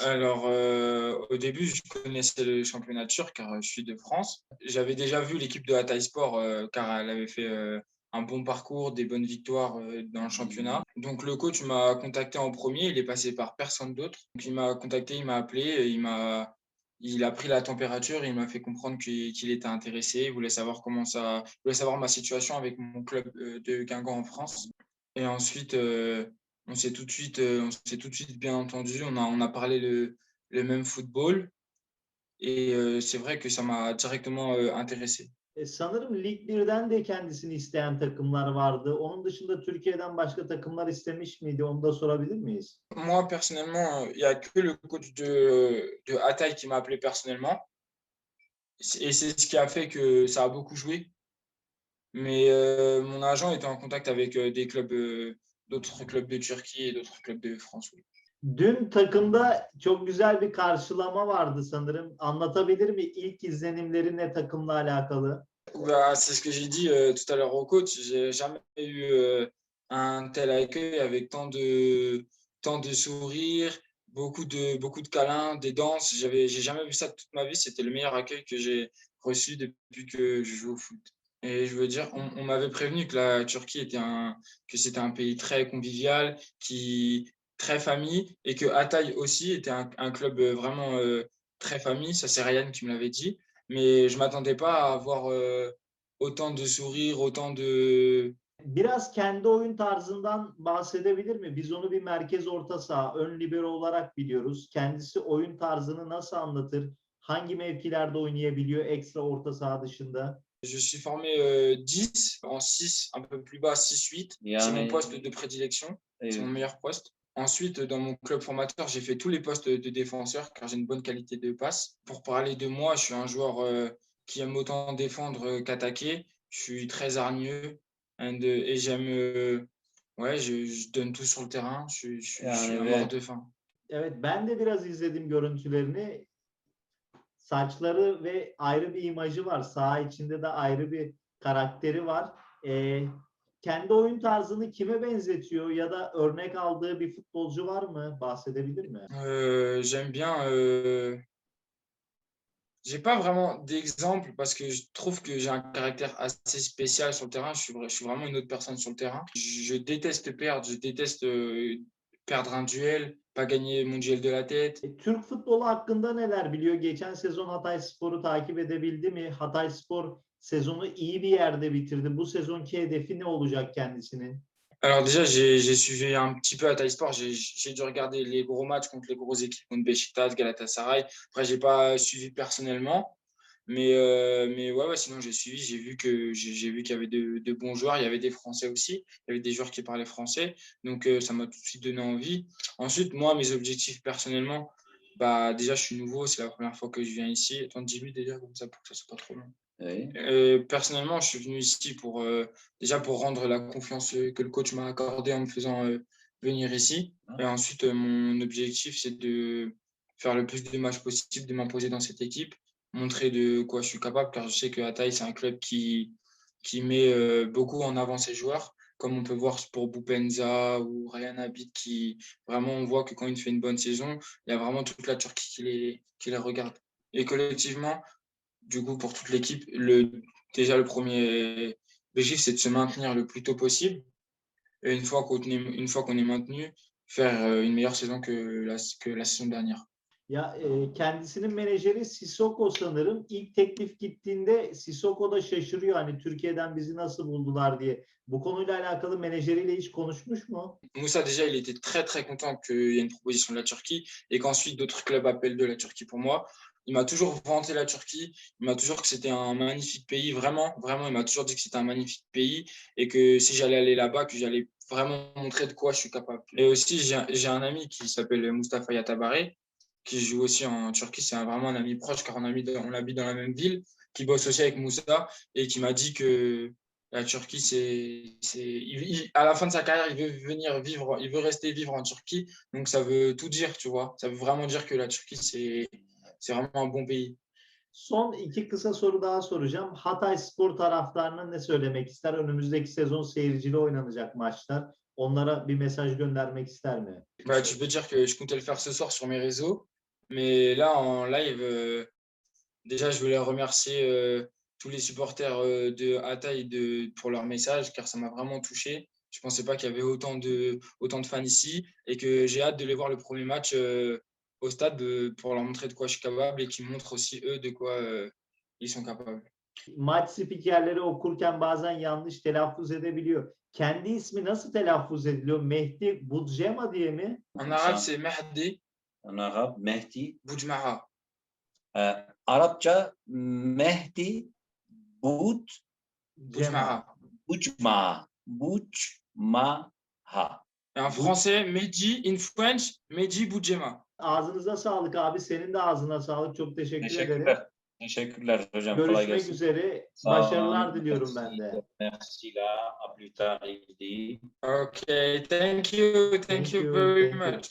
Alors, euh, au début, je connaissais le championnat turc car je suis de France. J'avais déjà vu l'équipe de Hatay Sport euh, car elle avait fait euh, un bon parcours, des bonnes victoires euh, dans le championnat. Donc, le coach m'a contacté en premier. Il est passé par personne d'autre. Il m'a contacté, il m'a appelé, il m'a il a pris la température, il m'a fait comprendre qu'il était intéressé, il voulait savoir comment ça, voulait savoir ma situation avec mon club euh, de Guingamp en France. Et ensuite, euh, on s'est tout de suite, euh, on s'est tout de suite bien entendu. On a, parlé le, le même football. Et c'est vrai que ça m'a directement intéressé. Sanırım Lig 1'den de kendisini isteyen takımlar vardı. Onun dışında Türkiye'den başka takımlar istemiş miydi? Onu da sorabilir miyiz? Moi, personnellement, il n'y a que le coach de, Hatay qui m'a appelé personnellement. Et c'est ce qui a fait que ça a beaucoup joué. Mais euh, mon agent était en contact avec euh, des clubs, euh, d'autres clubs de Turquie et d'autres clubs de France. C'est ce que j'ai dit euh, tout à l'heure au coach. J'ai jamais eu euh, un tel accueil avec tant de, tant de sourires, beaucoup de, beaucoup de câlins, des danses. J'avais, j'ai jamais vu ça toute ma vie. C'était le meilleur accueil que j'ai reçu depuis que je joue au foot. Et je veux dire, on, on m'avait prévenu que la Turquie était un, que c'était un pays très convivial, qui très famille, et que Hatay aussi était un, un club euh, vraiment euh, très famille. Ça, c'est Ryan qui me l'avait dit. Mais je m'attendais pas à avoir euh, autant de sourires, autant de, Biraz kendi oyun tarzından bahsedebilir mi? Biz onu bir merkez orta saha, ön libero olarak biliyoruz. Kendisi oyun tarzını nasıl anlatır? Hangi mevkilerde oynayabiliyor ekstra orta saha dışında? Je suis formé euh, 10 en 6, un peu plus bas 6-8. C'est mon poste de prédilection, c'est mon meilleur poste. Ensuite, dans mon club formateur, j'ai fait tous les postes de défenseur car j'ai une bonne qualité de passe. Pour parler de moi, je suis un joueur euh, qui aime autant défendre qu'attaquer. Je suis très hargneux and, euh, et j'aime. euh, ouais, je, je donne tout sur le terrain. Je, suis- je je suis un mort de faim. Evet ben de biraz izledim görüntülerini. Saçları ve ayrı bir imajı var. Saha içinde de ayrı bir karakteri var. Ee, kendi oyun tarzını kime benzetiyor ya da örnek aldığı bir futbolcu var mı? Bahsedebilir mi? Euh, j'aime bien. Euh... J'ai pas vraiment d'exemple parce que je trouve que j'ai un caractère assez spécial sur le terrain. Je suis, je suis vraiment une autre personne sur le terrain. Je, je déteste perdre, je déteste euh, perdre un duel, pas gagner mon duel de la tête. E, Türk futbolu hakkında neler biliyor? Geçen sezon Hatay Spor'u takip edebildi mi? Hatay Spor sezonu iyi bir yerde bitirdi. Bu sezonki hedefi ne olacak kendisinin? Alors déjà, j'ai suivi un petit peu à Sport. J'ai dû regarder les gros matchs contre les grosses équipes, contre Beşiktaş, Galatasaray. Après, j'ai pas suivi personnellement. Mais, euh, mais ouais, ouais, sinon j'ai suivi, j'ai vu que j'ai vu qu'il y avait de, bons joueurs, il y avait des Français aussi, il y avait des joueurs qui parlaient français, donc euh, ça m'a tout de suite donné envie. Ensuite, moi, mes objectifs personnellement, bah déjà je suis nouveau, c'est la première fois que je viens ici. Attends, dis-lui déjà comme ça pour que ça soit pas trop long. Euh, personnellement, je suis venu ici pour euh, déjà pour rendre la confiance euh, que le coach m'a accordée en me faisant euh, venir ici. Et ensuite, euh, mon objectif, c'est de faire le plus de matchs possible, de m'imposer dans cette équipe, montrer de quoi je suis capable, car je sais que Hatay, c'est un club qui, qui met beaucoup en avant ses joueurs, comme on peut voir pour Boupenza ou Ryan Abid, qui vraiment, on voit que quand il fait une bonne saison, il y a vraiment toute la Turquie qui les, qui les regarde. Et collectivement, du coup, pour toute l'équipe, le, déjà le premier objectif, c'est de se maintenir le plus tôt possible. Et une fois qu'on qu'on est maintenu, faire euh, une meilleure saison que la, que la saison dernière. Ya e, kendisinin menajeri Sissoko sanırım. İlk teklif gittiğinde Sissoko da şaşırıyor hani Türkiye'den bizi nasıl buldular diye. Bu konuyla alakalı menajeriyle hiç konuşmuş mu? Moussa, déjà, il était très, très content qu'il y ait une proposition de la Turquie et qu'ensuite d'autres clubs appellent de la Turquie pour moi. Il m'a toujours vanté la Turquie. Il m'a toujours dit que c'était un magnifique pays, vraiment, vraiment. Il m'a toujours dit que c'était un magnifique pays et que si j'allais aller là-bas, que j'allais vraiment montrer de quoi je suis capable. Et aussi, j'ai un- ami qui s'appelle Mustafa Yatabare, qui joue aussi en Turquie. C'est vraiment un ami proche car on habite, dans- la même ville, qui bosse aussi avec Moussa et qui m'a dit que la Turquie, c'est, à la fin de sa carrière, il veut venir vivre, il veut rester vivre en Turquie. Donc ça veut tout dire, tu vois. Ça veut vraiment dire que la Turquie, c'est, c'est vraiment un bon pays. Son iki kısa soru daha soracağım. Hatay Spor taraftarına ne söylemek ister? Önümüzdeki sezon seyircili oynanacak maçlar. Onlara bir mesaj göndermek ister mi? Bah, tu peux dire que je comptais le faire ce soir sur mes réseaux, mais là en live, euh, déjà je voulais remercier euh, tous les supporters euh, de Hatay de, pour leur message car ça m'a vraiment touché. Je pensais pas qu'il y avait autant de, autant de fans ici et que j'ai hâte de les voir le premier match au stade pour leur montrer de quoi je suis capable et qu'ils montrent aussi eux de quoi euh, ils sont capables. Maç spikerleri okurken bazen yanlış telaffuz edebiliyor. Kendi ismi nasıl telaffuz ediliyor? Mehdi Budjema diye mi? En arabe, c'est Mehdi En arabe Mehdi. Boudjmaha. Ee, Arapça Mehdi Bud Boudjmaha. Bucma. Bucmaha. Et en français, Mehdi, in French, Mehdi Boudjema. Ağzınıza sağlık abi. Senin de ağzına sağlık. Çok teşekkür ederim. Teşekkürler. Teşekkürler hocam. Kolay Görüşmek gelsin. üzere. Sağ olun. Başarılar diliyorum ben de. Merci là. À plus tard. Okay, thank you, thank, Thank you you, very thank you. much.